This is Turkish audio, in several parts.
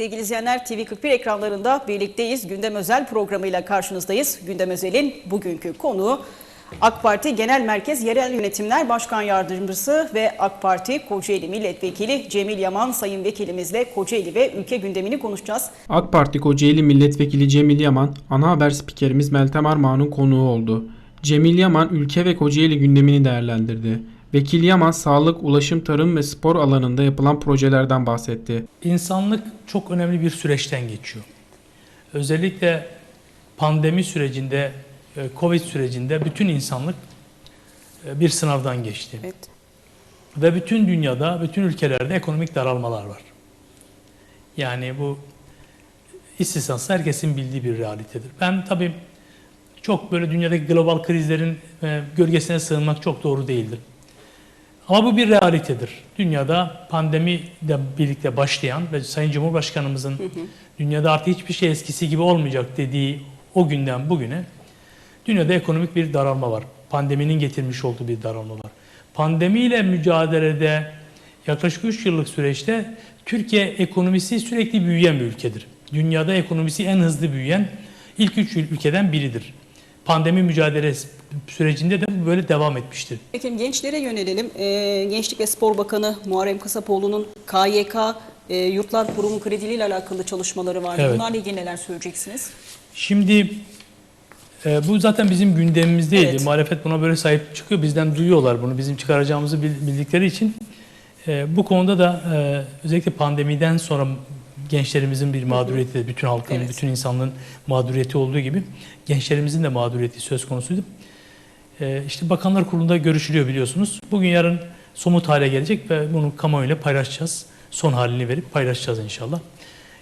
Sevgili izleyenler TV41 ekranlarında birlikteyiz. Gündem Özel programıyla karşınızdayız. Gündem Özel'in bugünkü konuğu AK Parti Genel Merkez Yerel Yönetimler Başkan Yardımcısı ve AK Parti Kocaeli Milletvekili Cemil Yaman Sayın Vekilimizle Kocaeli ve ülke gündemini konuşacağız. AK Parti Kocaeli Milletvekili Cemil Yaman, ana haber spikerimiz Meltem Armağan'ın konuğu oldu. Cemil Yaman ülke ve Kocaeli gündemini değerlendirdi. Vekil Yaman sağlık, ulaşım, tarım ve spor alanında yapılan projelerden bahsetti. İnsanlık çok önemli bir süreçten geçiyor. Özellikle pandemi sürecinde, e, Covid sürecinde bütün insanlık e, bir sınavdan geçti. Evet. Ve bütün dünyada, bütün ülkelerde ekonomik daralmalar var. Yani bu istisnasız herkesin bildiği bir realitedir. Ben tabii çok böyle dünyadaki global krizlerin e, gölgesine sığınmak çok doğru değildir. Ama bu bir realitedir. Dünyada pandemi de birlikte başlayan ve Sayın Cumhurbaşkanımızın dünyada artık hiçbir şey eskisi gibi olmayacak dediği o günden bugüne dünyada ekonomik bir daralma var. Pandeminin getirmiş olduğu bir daralma var. Pandemiyle mücadelede yaklaşık 3 yıllık süreçte Türkiye ekonomisi sürekli büyüyen bir ülkedir. Dünyada ekonomisi en hızlı büyüyen ilk 3 ülkeden biridir. Pandemi mücadelesi sürecinde de böyle devam etmiştir. Peki gençlere yönelelim. Ee, Gençlik ve Spor Bakanı Muharrem Kasapoğlu'nun KYK e, Yurtlar Kurumu krediliyle alakalı çalışmaları vardı. Evet. Bunlarla ilgili neler söyleyeceksiniz? Şimdi e, bu zaten bizim gündemimizdeydi. Evet. Muhalefet buna böyle sahip çıkıyor. Bizden duyuyorlar bunu. Bizim çıkaracağımızı bil- bildikleri için. E, bu konuda da e, özellikle pandemiden sonra gençlerimizin bir mağduriyeti, bütün halkın, Evet. bütün insanlığın mağduriyeti olduğu gibi gençlerimizin de mağduriyeti söz konusuydu. E, işte Bakanlar Kurulu'nda görüşülüyor biliyorsunuz. Bugün yarın somut hale gelecek ve bunu kamuoyuyla paylaşacağız. Son halini verip paylaşacağız inşallah.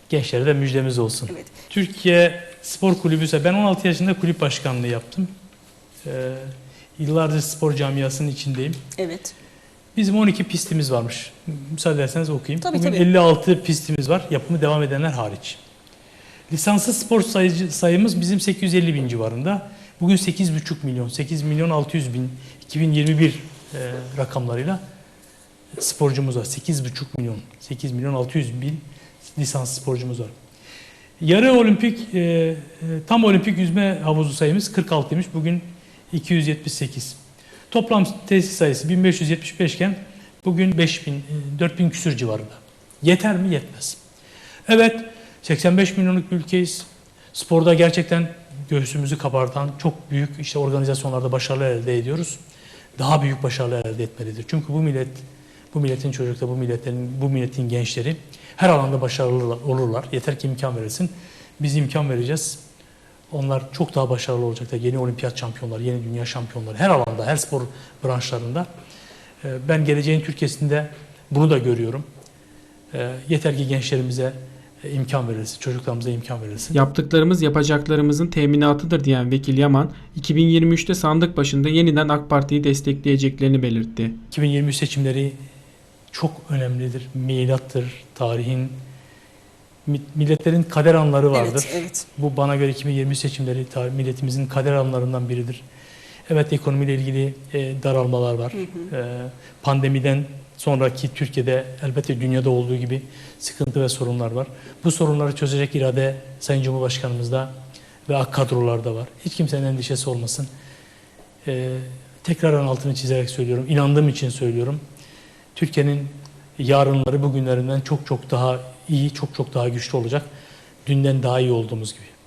Gençlere de müjdemiz olsun. Evet. Türkiye Spor Kulübü ise ben 16 yaşında kulüp başkanlığı yaptım. Ee, yıllardır spor camiasının içindeyim. Evet. Bizim 12 pistimiz varmış. Müsaade ederseniz okuyayım. Tabii, Bugün tabii. 56 pistimiz var. Yapımı devam edenler hariç. Lisanslı spor sayıcı, sayımız bizim 850 bin civarında. Bugün 8,5 milyon, 8 milyon 600 bin 2021 e, rakamlarıyla sporcumuz var. 8,5 milyon, 8 milyon 600 bin lisanslı sporcumuz var. Yarı olimpik, e, e, tam olimpik yüzme havuzu sayımız 46'ymış. Bugün 278. Toplam tesis sayısı 1575 iken bugün 5000, e, 4000 küsür civarında. Yeter mi? Yetmez. Evet, 85 milyonluk bir ülkeyiz. Sporda gerçekten göğsümüzü kabartan çok büyük işte organizasyonlarda başarılar elde ediyoruz. Daha büyük başarılar elde etmelidir. Çünkü bu millet, bu milletin çocukları, bu milletin, bu milletin gençleri her alanda başarılı olurlar. Yeter ki imkan verilsin. Biz imkan vereceğiz. Onlar çok daha başarılı olacaklar. Yeni olimpiyat şampiyonları, yeni dünya şampiyonları her alanda, her spor branşlarında. Ee, Ben geleceğin Türkiye'sinde bunu da görüyorum. Ee, Yeter ki gençlerimize e, imkan verilsin, çocuklarımıza imkan verilsin. Yaptıklarımız yapacaklarımızın teminatıdır diyen Vekil Yaman, 2023'te sandık başında yeniden AK Parti'yi destekleyeceklerini belirtti. 2023 seçimleri çok önemlidir, milattır, tarihin, milletlerin kader anları vardır. Evet, evet. Bu bana göre 2023 seçimleri milletimizin kader anlarından biridir. Evet ekonomiyle ilgili e, daralmalar var. E, pandemiden sonraki Türkiye'de elbette dünyada olduğu gibi sıkıntı ve sorunlar var. Bu sorunları çözecek irade Sayın Cumhurbaşkanımızda ve AK kadrolarda var. Hiç kimsenin endişesi olmasın. E, tekrardan altını çizerek söylüyorum. İnandığım için söylüyorum. Türkiye'nin yarınları bugünlerinden çok çok daha iyi, çok çok daha güçlü olacak. Dünden daha iyi olduğumuz gibi.